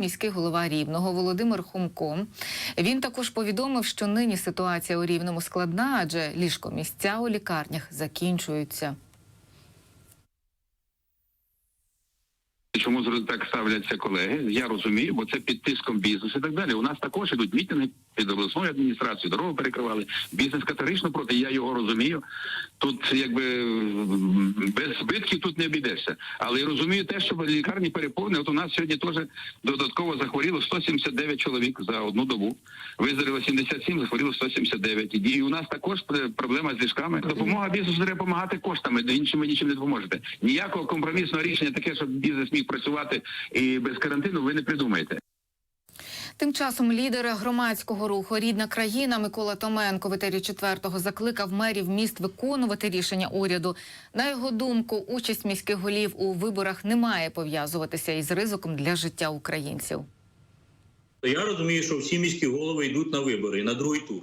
Міський голова Рівного Володимир Хумко. Він також повідомив, що нині ситуація у Рівному складна, адже ліжкомісця у лікарнях закінчуються. Чому так ставляться колеги? Я розумію, бо це під тиском бізнесу і так далі. У нас також ідуть мітинги під обласною адміністрацією, дорогу перекривали. Бізнес категорично проти. Я його розумію. Тут якби без збитків тут не обійдешся. Але я розумію те, що лікарні переповнені. От у нас сьогодні теж додатково захворіло 179 чоловік за одну добу. Виздоровіло 77, захворіло 179. І у нас також проблема з ліжками. Допомога бізнесу треба допомагати коштами. Іншим ви нічим не допоможете. Ніякого компромісного рішення таке, щоб бізнес міг працювати і без карантину, ви не придумаєте. Тим часом лідер громадського руху Рідна країна Микола Томенко в етері четвертого закликав мерів міст виконувати рішення уряду. На його думку, участь міських голів у виборах не має пов'язуватися із ризиком для життя українців. Я розумію, що всі міські голови йдуть на вибори на другий тур.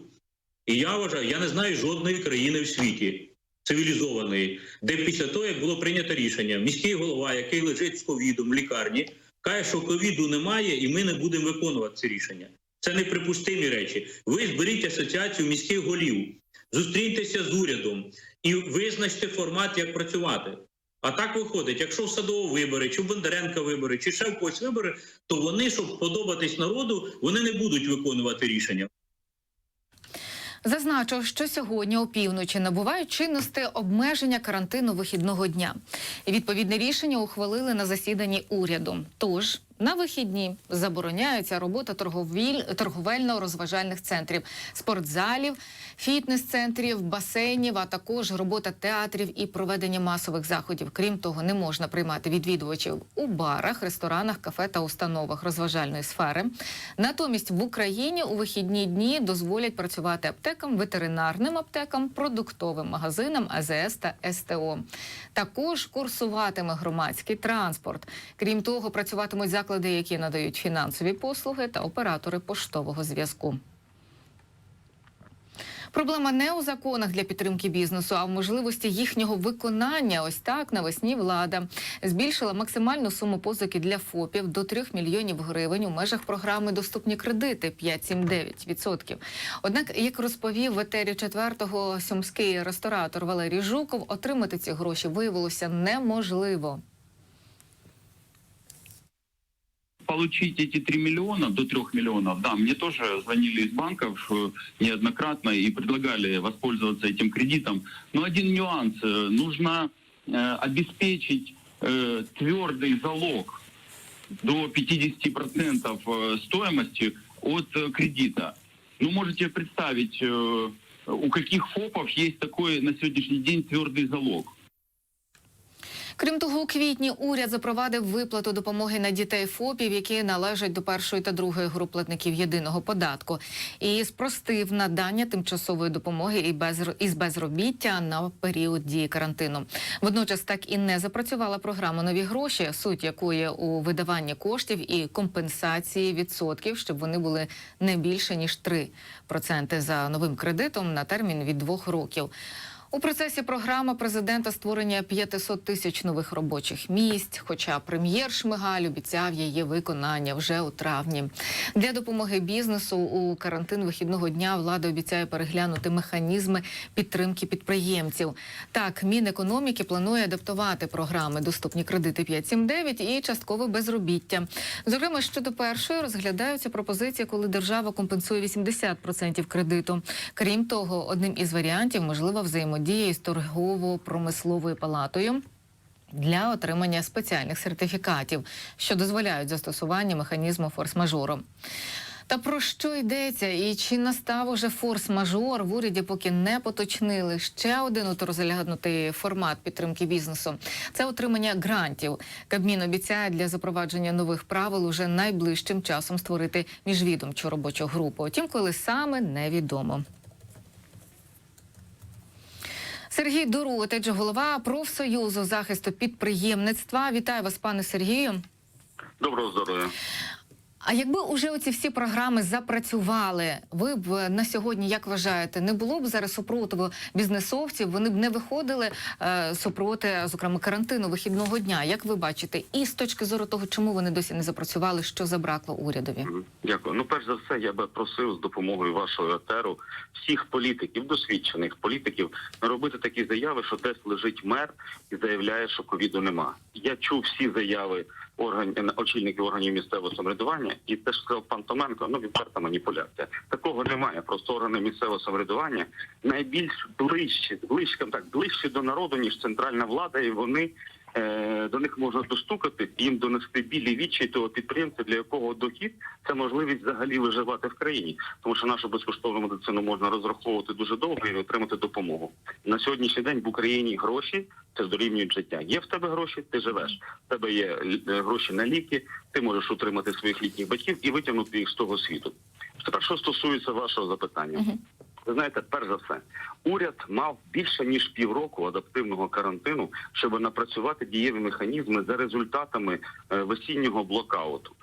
І я вважаю, я не знаю жодної країни в світі цивілізованої, де після того, як було прийнято рішення, міський голова, який лежить з ковідом в лікарні, каже, що ковіду немає, і ми не будемо виконувати це рішення. Це неприпустимі речі. Ви зберіть асоціацію міських голів, зустріньтеся з урядом і визначте формат, як працювати. А так виходить, якщо в Садово вибори, чи в Бондаренка вибори, чи ще в когось вибори, то вони, щоб подобатись народу, вони не будуть виконувати рішення. Зазначив, що сьогодні опівночі набувають чинності обмеження карантину вихідного дня. Відповідне рішення ухвалили на засіданні уряду. Тож на вихідні забороняється робота торговіль... торговельно-розважальних центрів, спортзалів, фітнес-центрів, басейнів, а також робота театрів і проведення масових заходів. Крім того, не можна приймати відвідувачів у барах, ресторанах, кафе та установах розважальної сфери. Натомість в Україні у вихідні дні дозволять працювати аптекам, ветеринарним аптекам, продуктовим магазинам, АЗС та СТО. Також курсуватиме громадський транспорт. Крім того, працюватимуть заклади, які надають фінансові послуги та оператори поштового зв'язку. Проблема не у законах для підтримки бізнесу, а в можливості їхнього виконання. Ось так навесні влада збільшила максимальну суму позики для ФОПів до 3 мільйонів гривень у межах програми Доступні кредити 5-7-9%. Однак, як розповів в етері четвертого сумський ресторатор Валерій Жуков, отримати ці гроші виявилося неможливо. Получить эти 3 миллиона до 3 миллионов, да, мне тоже звонили из банков э, неоднократно и предлагали воспользоваться этим кредитом. Но один нюанс. э, Нужно э, обеспечить твердый залог до 50% э, стоимости от кредита. Ну, можете представить, у каких ФОПов есть такой на сегодняшний день твердый залог. Крім того, у квітні уряд запровадив виплату допомоги на дітей ФОПів, які належать до першої та другої груп платників єдиного податку, і спростив надання тимчасової допомоги і без із безробіття на період дії карантину. Водночас так і не запрацювала програма нові гроші, суть якої у видаванні коштів і компенсації відсотків, щоб вони були не більше ніж 3% за новим кредитом на термін від двох років. У процесі програма президента створення 500 тисяч нових робочих місць. Хоча прем'єр Шмигаль обіцяв її виконання вже у травні. Для допомоги бізнесу у карантин вихідного дня влада обіцяє переглянути механізми підтримки підприємців. Так, Мінекономіки планує адаптувати програми Доступні кредити 579 і часткове безробіття. Зокрема, щодо першої розглядаються пропозиції, коли держава компенсує 80% кредиту. Крім того, одним із варіантів можлива взаємодія із торгово-промисловою палатою. Для отримання спеціальних сертифікатів, що дозволяють застосування механізму форс-мажору. Та про що йдеться і чи настав уже форс-мажор в уряді, поки не поточнили ще один розглянутий формат підтримки бізнесу. Це отримання грантів. Кабмін обіцяє для запровадження нових правил уже найближчим часом створити міжвідомчу робочу групу. Втім, коли саме невідомо. Сергій Доротич, голова профсоюзу захисту підприємництва. Вітаю вас, пане Сергію. Доброго здоров'я. А якби уже оці всі програми запрацювали, ви б е, на сьогодні, як вважаєте, не було б зараз супротиву бізнесовців? Вони б не виходили е, супроти, зокрема, карантину вихідного дня. Як ви бачите, і з точки зору того, чому вони досі не запрацювали, що забракло урядові? Дякую. Ну, перш за все, я би просив з допомогою вашого етеру всіх політиків, досвідчених політиків, робити такі заяви, що десь лежить мер і заявляє, що ковіду нема. Я чув всі заяви органів очільників органів місцевого самоврядування, і те, що сказав пан Томенко, ну відверта маніпуляція. Такого немає. Просто органи місцевого самоврядування найбільш ближчі, ближче, так, ближче до народу ніж центральна влада, і вони. Е, До них можна достукати, їм донести білі вічі того підприємця, для якого дохід це можливість взагалі виживати в країні, тому що нашу безкоштовну медицину можна розраховувати дуже довго і отримати допомогу. На сьогоднішній день в Україні гроші це дорівнюють життя. Є в тебе гроші, ти живеш. В тебе є е, гроші на ліки, ти можеш утримати своїх літніх батьків і витягнути їх з того світу. Тепер, що стосується вашого запитання, ви знаєте, перш за все, уряд мав більше ніж півроку адаптивного карантину, щоб напрацювати дієві механізми за результатами е, весіннього блокауту.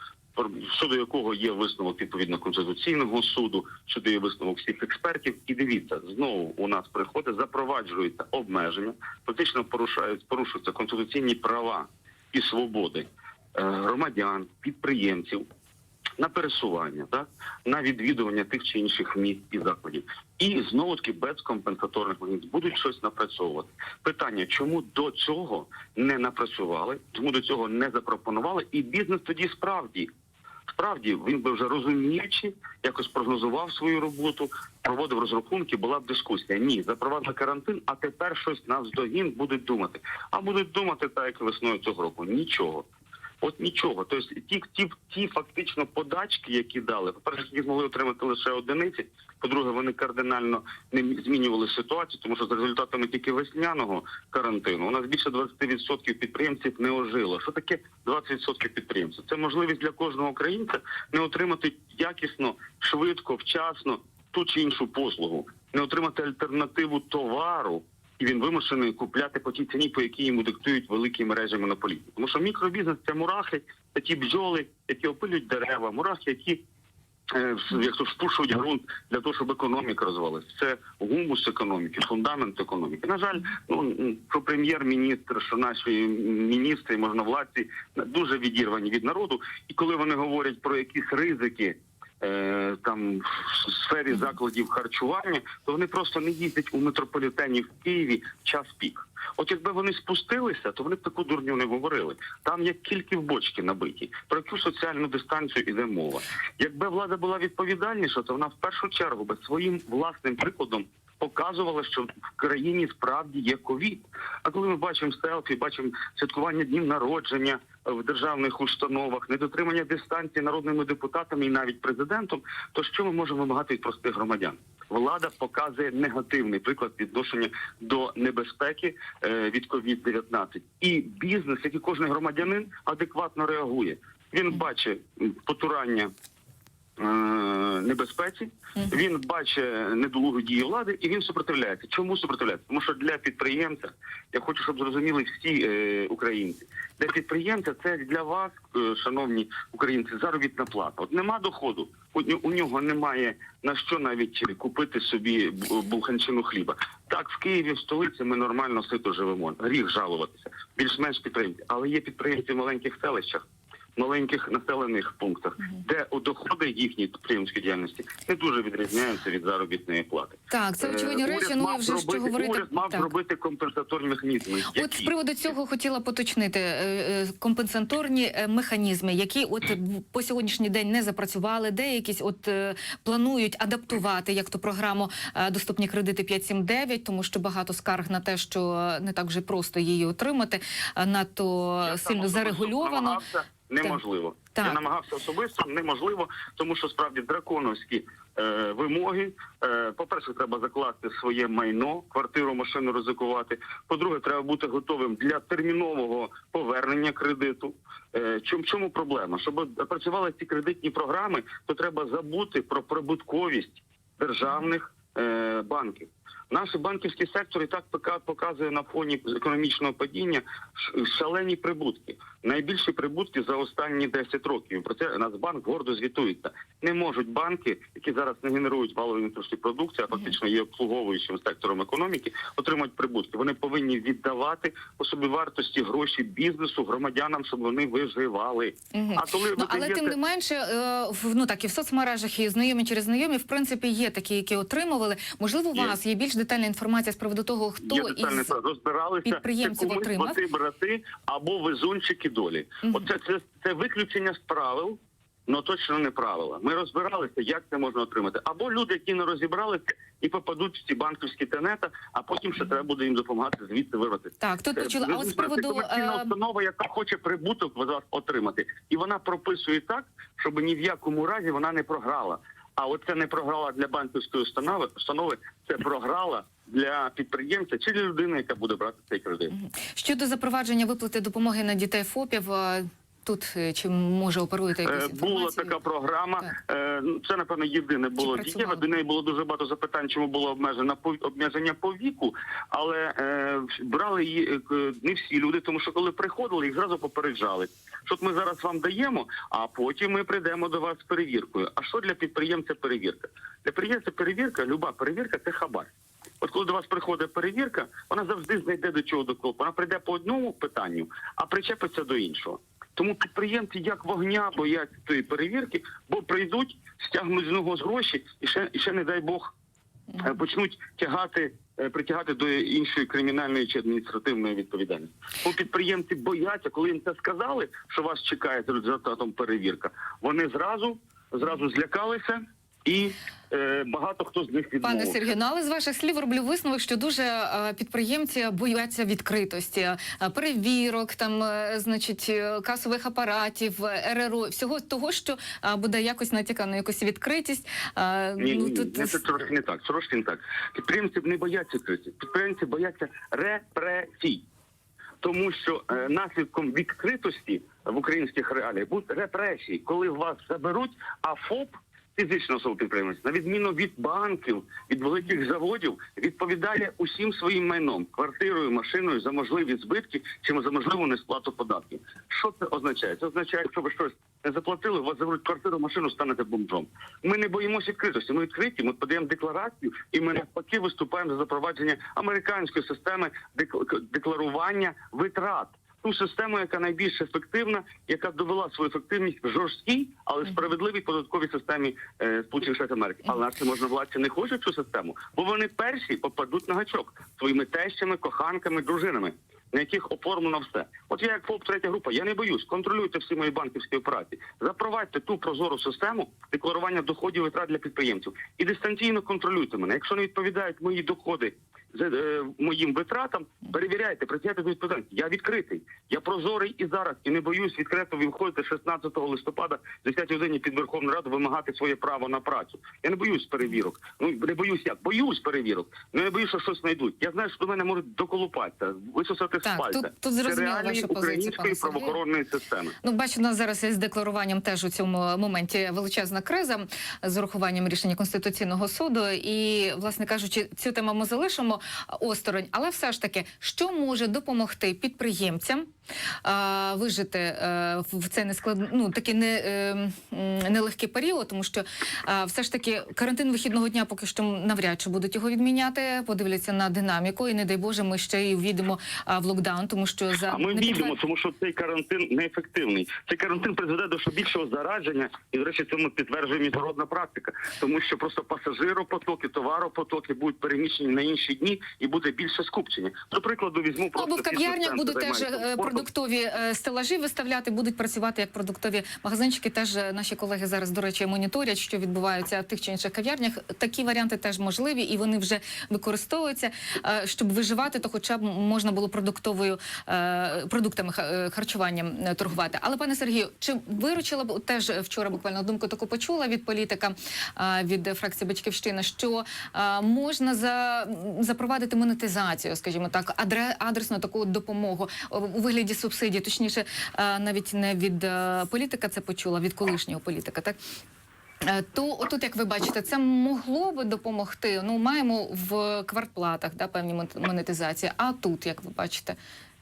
Щодо якого є висновок відповідно конституційного суду, щодо є висновок всіх експертів, і дивіться, знову у нас приходить, запроваджуються обмеження, фактично порушають порушуються конституційні права і свободи е, громадян, підприємців на пересування, так на відвідування тих чи інших місць і закладів, і знову таки без компенсаторних механізмів будуть щось напрацьовувати. Питання, чому до цього не напрацювали, чому до цього не запропонували, і бізнес тоді справді. Справді він би вже розуміючи, якось прогнозував свою роботу, проводив розрахунки, була б дискусія. Ні, запровадили карантин, а тепер щось нас догін будуть думати. А будуть думати так, як весною цього року. Нічого. От нічого. Тобто ті, ті, ті фактично подачки, які дали, по-перше, їх змогли отримати лише одиниці. По-друге, вони кардинально не змінювали ситуацію, тому що за результатами тільки весняного карантину у нас більше 20% підприємців не ожило. Що таке 20% підприємців? Це можливість для кожного українця не отримати якісно, швидко, вчасно ту чи іншу послугу, не отримати альтернативу товару. І він вимушений купляти по тій ціні, по якій йому диктують великі мережі монополістів. Тому що мікробізнес це мурахи, це ті бджоли, які опилюють дерева, мурахи, які е, як то вспушують ґрунт для того, щоб економіка розвалилась. Це гумус економіки, фундамент економіки. На жаль, ну що прем'єр-міністр, що наші міністри, можновладці дуже відірвані від народу. І коли вони говорять про якісь ризики. Е, Там в сфері закладів харчування, то вони просто не їздять у метрополітені в Києві в час пік. От якби вони спустилися, то вони б таку дурню не говорили. Там як тільки в бочки набиті. Про яку соціальну дистанцію іде мова. Якби влада була відповідальніша, то вона в першу чергу би своїм власним прикладом показувала, що в країні справді є ковід. А коли ми бачимо селфі, бачимо святкування днів народження в державних установах, недотримання дистанції народними депутатами і навіть президентом, то що ми можемо вимагати від простих громадян? Влада показує негативний приклад відношення до небезпеки е, від COVID-19. і бізнес, як і кожен громадянин, адекватно реагує. Він бачить потурання е, небезпеці, він бачить недолугу дії влади і він супротивляється. Чому супротивляється? Тому що для підприємця, я хочу, щоб зрозуміли всі е, українці, для підприємця це для вас, е, шановні українці, заробітна плата. От нема доходу, у, нього немає на що навіть купити собі бу- булханчину хліба. Так, в Києві, в столиці ми нормально сито живемо. Гріх жалуватися. Більш-менш підприємці, але є підприємці в маленьких селищах. Маленьких населених пунктах, де у доходи їхньої підприємської діяльності не дуже відрізняються від заробітної плати. Так, це очевидні Е, речі. уряд Ну я вже що говорити. Уряд мав Так. зробити компенсаторні механізми. От з приводу цього хотіла поточнити е, е, компенсаторні механізми, які от по сьогоднішній день не запрацювали, деякісь от планують адаптувати як то програму доступні кредити 579, тому що багато скарг на те, що не так вже просто її отримати, надто Я сильно зарегульовано. намагався, Неможливо. Так. Я намагався особисто, неможливо, тому що справді драконовські е, вимоги. Е, по-перше, треба закласти своє майно, квартиру, машину ризикувати. По-друге, треба бути готовим для термінового повернення кредиту. Е, чому, чому проблема? Щоб працювали ці кредитні програми, то треба забути про прибутковість державних е, банків. Наш банківський сектор і так показує на фоні економічного падіння шалені прибутки. Найбільші прибутки за останні 10 років. Про це Нацбанк гордо звітується. Не можуть банки, які зараз не генерують валової внутрішньої продукції, а фактично є обслуговуючим сектором економіки, отримати прибутки. Вони повинні віддавати по собівартості гроші бізнесу громадянам, щоб вони виживали. Мгм. А коли ви Ну, але даєте- тим не менше, е, в- ну так і в соцмережах, і знайомі через знайомі, в принципі, є такі, які отримували. Можливо, у Є. вас є більш детальна інформація з приводу того, хто Є із розбиралися підприємців це отримав? брати, брати або везунчики долі. Мгм. Оце це, це виключення з правил. Ну точно не правила. Ми розбиралися, як це можна отримати. Або люди, які не розібралися і попадуть в ці банківські тенета, а потім ще треба буде їм допомагати звідси вирвати. так, тут почула. А от з приводу комерційна е, установа, яка хоче прибуток вас отримати, і вона прописує так, щоб ні в якому разі вона не програла. А от це не програла для банківської установи. Установи це програла для підприємця чи для людини, яка буде брати цей кредит. щодо запровадження виплати допомоги на дітей ФОПів. Тут е, чи може оперуєте Е, якусь Була така програма. Так. Е, ну, Це напевно єдине було дієве. До неї було дуже багато запитань, чому було обмежено обмеження по віку, але е, брали її не всі люди, тому що коли приходили, їх зразу попереджали. Що ми зараз вам даємо, а потім ми прийдемо до вас з перевіркою. А що для підприємця перевірка? Для підприємця перевірка, люба перевірка це хабар. От коли до вас приходить перевірка, вона завжди знайде до чого докопу. Вона прийде по одному питанню, а причепиться до іншого. Тому підприємці як вогня бояться цієї перевірки, бо прийдуть, стягнуть з нього з гроші і ще, і ще не дай Бог е, почнуть тягати, е, притягати до іншої кримінальної чи адміністративної відповідальності. Бо підприємці бояться, коли їм це сказали, що вас чекає за результатом перевірка. Вони зразу зразу злякалися, і е, багато хто з них Пане відмовився. Сергію, ну але з ваших слів роблю висновок, що дуже е, підприємці бояться відкритості, е, перевірок, там, е, значить, е, касових апаратів, е, РРО, всього того, що е, буде якось натякано на якусь відкритість. Е, Ні, ну, ні, тут ні, це трошки не так. Трошки не так. Підприємці не бояться кризі. Підприємці бояться репресій. Тому що е, наслідком відкритості в українських реаліях будуть репресії, коли вас заберуть, а ФОП фізична підприємець, на відміну від банків, від великих заводів, відповідає усім своїм майном, квартирою, машиною за можливі збитки чи за можливу несплату податків. Що це означає? Це означає, якщо ви щось не заплатили, вас заберуть квартиру, машину, станете бомжом. Ми не боїмося відкритості. Ми відкриті, ми подаємо декларацію, і ми навпаки виступаємо за запровадження американської системи дек- декларування витрат. Ту систему, яка найбільш ефективна, яка довела свою ефективність в жорсткій, але справедливій податковій системі е, Сполучених Штатів Америки. Але наші можновладці не хочуть цю систему, бо вони перші попадуть на гачок своїми тещами, коханками, дружинами, на яких оформлено все. От я як ФОП третя група, я не боюсь. Контролюйте всі мої банківські операції. Запровадьте ту прозору систему декларування доходів і витрат для підприємців і дистанційно контролюйте мене. Якщо не відповідають мої доходи моїм витратам, перевіряйте, притягайте до відповідальності. Я відкритий, я прозорий і зараз, і не боюсь відкрито виходити 16 листопада в 10 годині під Верховну Раду вимагати своє право на працю. Я не боюсь перевірок. Ну не боюсь як, боюсь перевірок. Ну я боюсь, що щось знайдуть. Я знаю, що до мене можуть доколупатися, висосати з пальця. тут- тут зрозуміла ваша української правоохоронної системи. Ну, бачу, у нас зараз із декларуванням теж у цьому моменті величезна криза з урахуванням рішення Конституційного суду. І, власне кажучи, цю тему ми залишимо осторонь. Але все ж таки, що може допомогти підприємцям вижити е, в цей несклад... ну, такий не, е, нелегкий період, тому що а, все ж таки карантин вихідного дня поки що навряд чи будуть його відміняти. Подивляться на динаміку, і не дай Боже, ми ще й ввійдемо а, в локдаун, тому що за А ми не відомо, тому що цей карантин неефективний. Цей карантин призведе до ще більшого зараження, і до речі, цьому підтверджує міжнародна практика, тому що просто пасажиропотоки, товаропотоки будуть переміщені на інші дні, і буде більше скупчення. До прикладу, візьму просто Або в кав'ярнях фітнес-центр, теж. Продуктові е, стелажі виставляти, будуть працювати як продуктові магазинчики. Теж е, наші колеги зараз, до речі, моніторять, що відбувається в тих чи інших кав'ярнях. Такі варіанти теж можливі, і вони вже використовуються. Е, Щоб виживати, то хоча б можна було продуктовою продуктами харчуванням торгувати. Але пане Сергію, чи виручила б теж вчора буквально думку таку почула від політика від фракції Батьківщина, що можна за запровадити монетизацію, скажімо так, адре, адресну таку допомогу у вигляді субсидій, точніше, е, навіть не від е, політика це почула, від колишнього політика, так. Е, То отут, як ви бачите, це могло би допомогти. Ну, маємо в квартплатах да, певні монетизації. А тут, як ви бачите,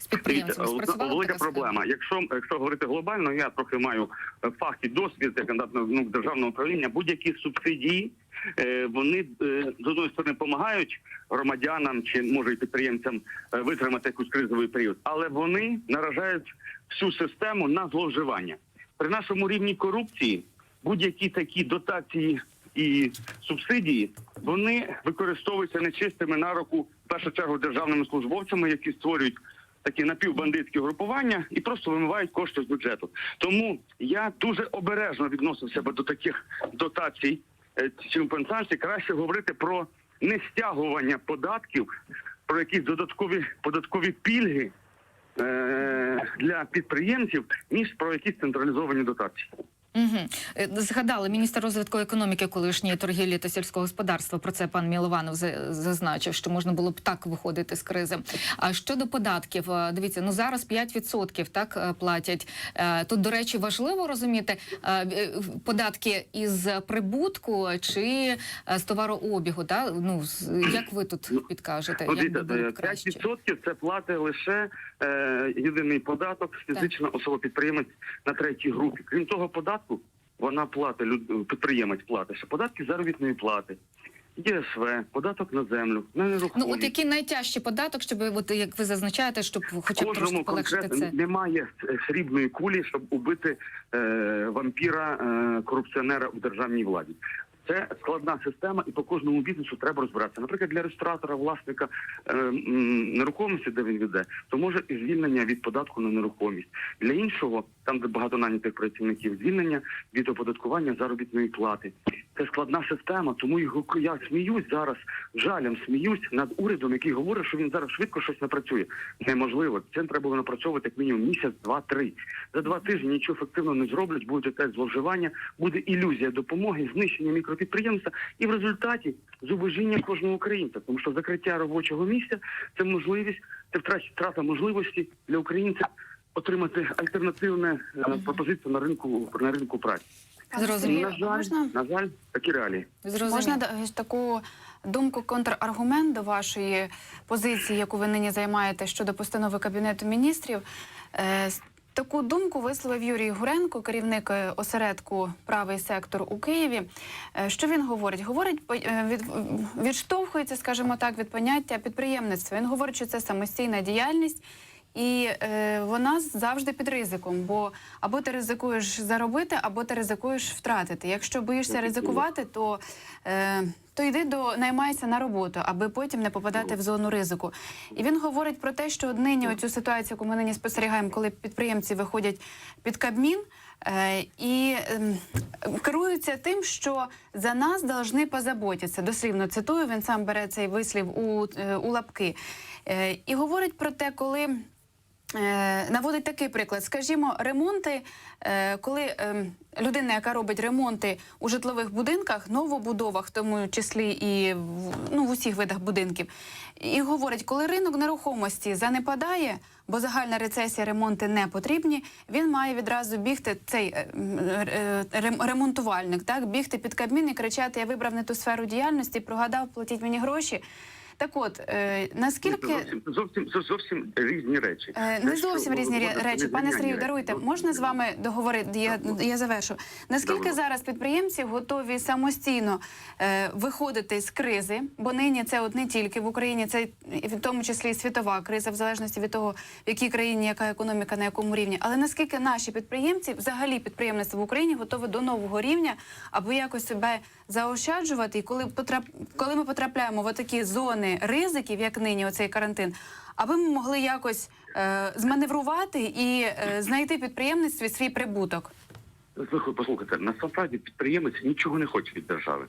з підприємцями Дивіться, велика така проблема. Якщо якщо говорити глобально, я трохи маю е, фах і досвід як кандидат ну, державного управління. Будь-які субсидії е, вони е, з одної сторони допомагають громадянам чи може і підприємцям е, витримати якийсь кризовий період, але вони наражають всю систему на зловживання. При нашому рівні корупції будь-які такі дотації і субсидії вони використовуються нечистими на руку в першу чергу державними службовцями, які створюють такі напівбандитські групування і просто вимивають кошти з бюджету. Тому я дуже обережно відносився би до таких дотацій е, чи компенсацій. Краще говорити про не стягування податків, про якісь додаткові податкові пільги е, для підприємців, ніж про якісь централізовані дотації. Угу. Згадали міністр розвитку економіки колишньої торгівлі та сільського господарства. Про це пан Мілованов зазначив, що можна було б так виходити з кризи. А щодо податків, е, дивіться, ну зараз 5% так е, платять. Тут, до речі, важливо розуміти податки із прибутку чи з товарообігу. Та ну як ви тут підкажете? Ну, Як дивіться, було б е, краще? 5% це платить лише е, єдиний податок фізична особа підприємець на третій групі. Крім того, податку вона платить люд- підприємець платить ще податки заробітної плати, ЄСВ, податок на землю, на Ну от який найтяжчий податок, щоб от як ви зазначаєте, щоб хоча б трошки полегшити конкретно це. немає срібної кулі, щоб убити е, вампіра е, корупціонера в державній владі. Це складна система, і по кожному бізнесу треба розбиратися. Наприклад, для ресторатора, власника е, нерухомості, де він веде, то може і звільнення від податку на нерухомість. Для іншого, там де багато нанятих працівників, звільнення від оподаткування заробітної плати. Це складна система, тому гу- я сміюсь зараз, жалем сміюсь над урядом, який говорить, що він зараз швидко щось напрацює. Неможливо. Це треба було напрацьовувати як мінімум місяць, два-три. За два тижні нічого ефективно не зроблять, буде якесь зловживання, буде ілюзія допомоги, знищення мікропідприємства і в результаті зубожіння кожного українця. Тому що закриття робочого місця це можливість, це втрат- втрата можливості для українця отримати альтернативне е, пропозицію на ринку на ринку праці. Зрозуміло. На жаль, можна, на жаль, такі реалії. Зрозуміло. можна таку думку контраргумент до вашої позиції, яку ви нині займаєте щодо постанови Кабінету міністрів. Таку думку висловив Юрій Гуренко, керівник е, осередку Правий сектор у Києві. Е, Що він говорить? Говорить, е, від, відштовхується, скажімо так, від поняття підприємництва. Він говорить, що це самостійна діяльність. І е, вона завжди під ризиком, бо або ти ризикуєш заробити, або ти ризикуєш втратити. Якщо боїшся ризикувати, то, е, то йди до наймайся на роботу, аби потім не попадати в зону ризику. І він говорить про те, що нині оцю ситуацію, яку ми нині спостерігаємо, коли підприємці виходять під Кабмін. Е, і ем, керуються тим, що за нас должны позаботитися. Дослівно цитую, він сам бере цей вислів у, е, у лапки. Е, і говорить про те, коли наводить такий приклад. Скажімо, ремонти, е, коли е, людина, яка робить ремонти у житлових будинках, новобудовах, в тому числі і в, ну, в усіх видах будинків, і говорить, коли ринок нерухомості занепадає, бо загальна рецесія, ремонти не потрібні, він має відразу бігти цей е, е, ремонтувальник, так бігти під кабмін і кричати: Я вибрав не ту сферу діяльності, прогадав, платіть мені гроші. Так от, е, наскільки Зовсім, зовсім, зовсім, зовсім різні речі. Е, Не зовсім різні речі. Пане Сергію, даруйте, можна з вами договорити? Я, я завершу. Наскільки Добре. зараз підприємці готові самостійно е, виходити з кризи? Бо нині це от не тільки в Україні, це в тому числі і світова криза, в залежності від того, в якій країні яка економіка, на якому рівні. Але наскільки наші підприємці, взагалі підприємництво в Україні, готові до нового рівня, аби якось себе заощаджувати, і коли потрап... коли ми потрапляємо в такі зони ризиків, як нині, оцей карантин, аби ми могли якось е, зманеврувати і е, знайти підприємництві свій прибуток. Слухай, послухайте, насправді підприємець нічого не хоче від держави.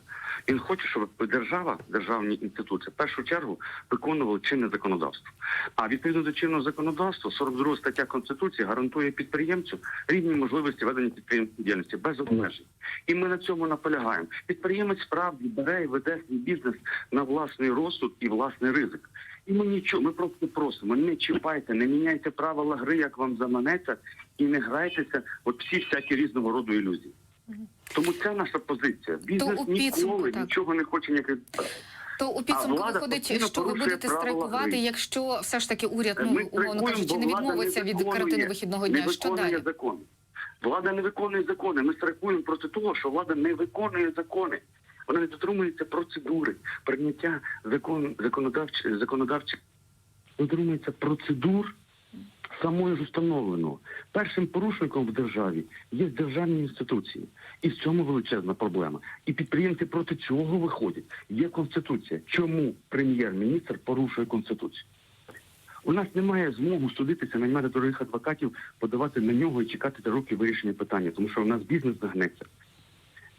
Він хоче, щоб держава, державні інституції, в першу чергу виконували чинне законодавство. А відповідно до чинного законодавства, 42 стаття Конституції гарантує підприємцю рівні можливості ведення підприємської діяльності без обмежень. І ми на цьому наполягаємо. Підприємець справді бере і веде свій бізнес на власний розсуд і власний ризик. І ми нічого, ми просто просимо, не чіпайте, не міняйте правила гри, як вам заманеться, і не грайтеся от всі всякі різного роду ілюзії. Тому це наша позиція. Бізнес у підсумку, ніколи так. нічого не хоче ніяк. То у підсумку виходить, що ви будете страйкувати, гри. якщо все ж таки уряд, ну умовно кажучи, не відмовиться не від карантину вихідного не дня. Що далі? закони. Влада не виконує закони. Ми страйкуємо проти того, що влада не виконує закони. Вона не дотримується процедури прийняття закон, законодавчих, законодавчих дотримується процедур самої ж установленого. Першим порушником в державі є державні інституції. І в цьому величезна проблема. І підприємці проти чого виходять? Є конституція. Чому прем'єр-міністр порушує конституцію? У нас немає змоги судитися, наймати дорогих адвокатів, подавати на нього і чекати три роки вирішення питання, тому що у нас бізнес загнеться.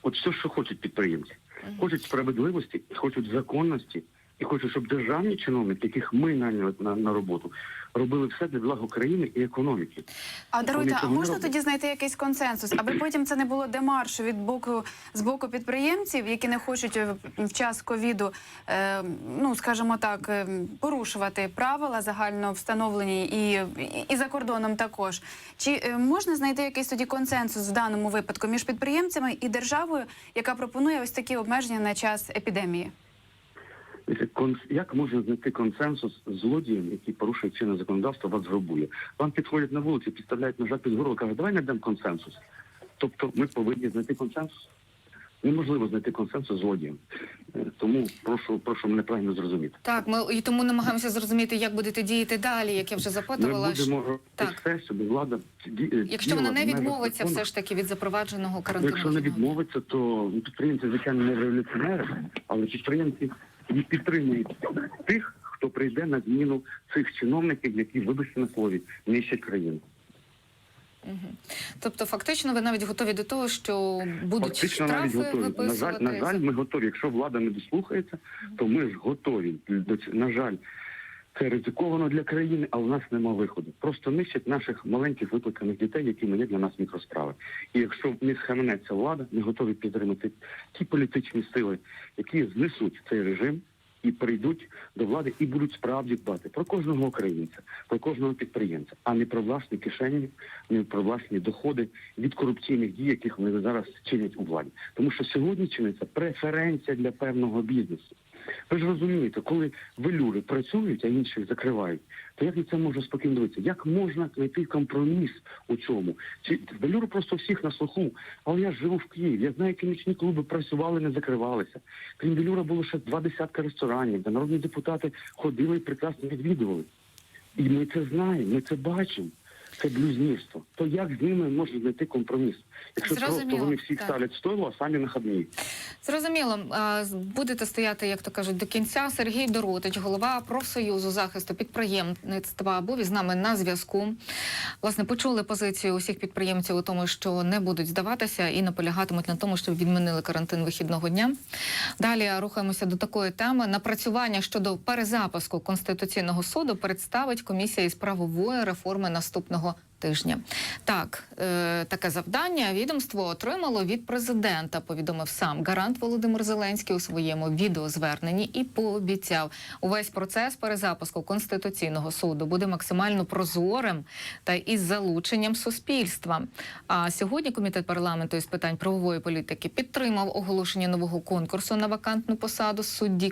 От все, що хочуть підприємці. Хочуть справедливості, хочуть законності, і хочуть, щоб державні чиновники, яких ми наняли на, на роботу, робили все для блага країни і економіки. А даруйте, а можна тоді знайти якийсь консенсус, аби потім це не було демаршу від боку з боку підприємців, які не хочуть е, в час ковіду, е, ну скажімо так, е, порушувати правила загально встановлені і, і, і за кордоном також. Чи е, можна знайти якийсь тоді консенсус в даному випадку між підприємцями і державою, яка пропонує ось такі обмеження на час епідемії? Як можна знайти консенсус з злодієм, який порушує чинне законодавство, вас грабує? Вам підходять на вулиці, підставляють ножа під горло, кажуть, давай знайдемо консенсус. Тобто ми повинні знайти консенсус. Неможливо знайти консенсус злодієм. Е, Тому прошу, прошу мене правильно зрозуміти. Так, ми і тому намагаємося зрозуміти, як будете діяти далі, як я вже Ми запитувала. будемо робити Так. все, щоб влада ді- Якщо вона не відмовиться все ж таки від запровадженого карантину. Якщо не відмовиться, то підприємці, звичайно, не революціонери, але підприємці і підтримують тих, хто прийде на зміну цих чиновників, які, вибачте на слові, нищать країну. Тобто, фактично, ви навіть готові до того, що будуть Фактично навіть штрафи готові. На жаль, на жаль, ми готові. Якщо влада не дослухається, то ми ж готові. На жаль, це ризиковано для країни, а у нас нема виходу. Просто нищать наших маленьких викликаних дітей, якими є для нас мікросправи. І якщо не схаменеться влада, ми готові підтримати ті політичні сили, які знесуть цей режим. І прийдуть до влади і будуть справді дбати про кожного українця, про кожного підприємця, а не про власні кишені, не про власні доходи від корупційних дій, яких вони зараз чинять у владі. Тому що сьогодні чиниться преференція для певного бізнесу. Ви ж розумієте, коли велюри працюють, а інші закривають, то як на це можна спокійно? Як можна знайти компроміс у цьому? Чи велюри просто всіх на слуху? Але я живу в Києві. Я знаю, які нічні клуби працювали, не закривалися. Крім велюра було ще два десятка ресторанів, де народні депутати ходили і прекрасно відвідували. І ми це знаємо, ми це бачимо. Це блюзнірство. То як з ними можна знайти компроміс? Якщо просто Зрозуміло, вони всіх так. ставлять стойло, а самі на хабні. Зрозуміло, будете стояти, як то кажуть, до кінця. Сергій Доротич, голова профсоюзу захисту підприємництва, був із нами на зв'язку. Власне, почули позицію усіх підприємців у тому, що не будуть здаватися і наполягатимуть на тому, щоб відмінили карантин вихідного дня. Далі рухаємося до такої теми. Напрацювання щодо перезапуску конституційного суду представить комісія із правової реформи наступного. Тижня так, е, таке завдання відомство отримало від президента. Повідомив сам гарант Володимир Зеленський у своєму відеозверненні і пообіцяв, увесь процес перезапуску конституційного суду буде максимально прозорим та із залученням суспільства. А сьогодні комітет парламенту із питань правової політики підтримав оголошення нового конкурсу на вакантну посаду судді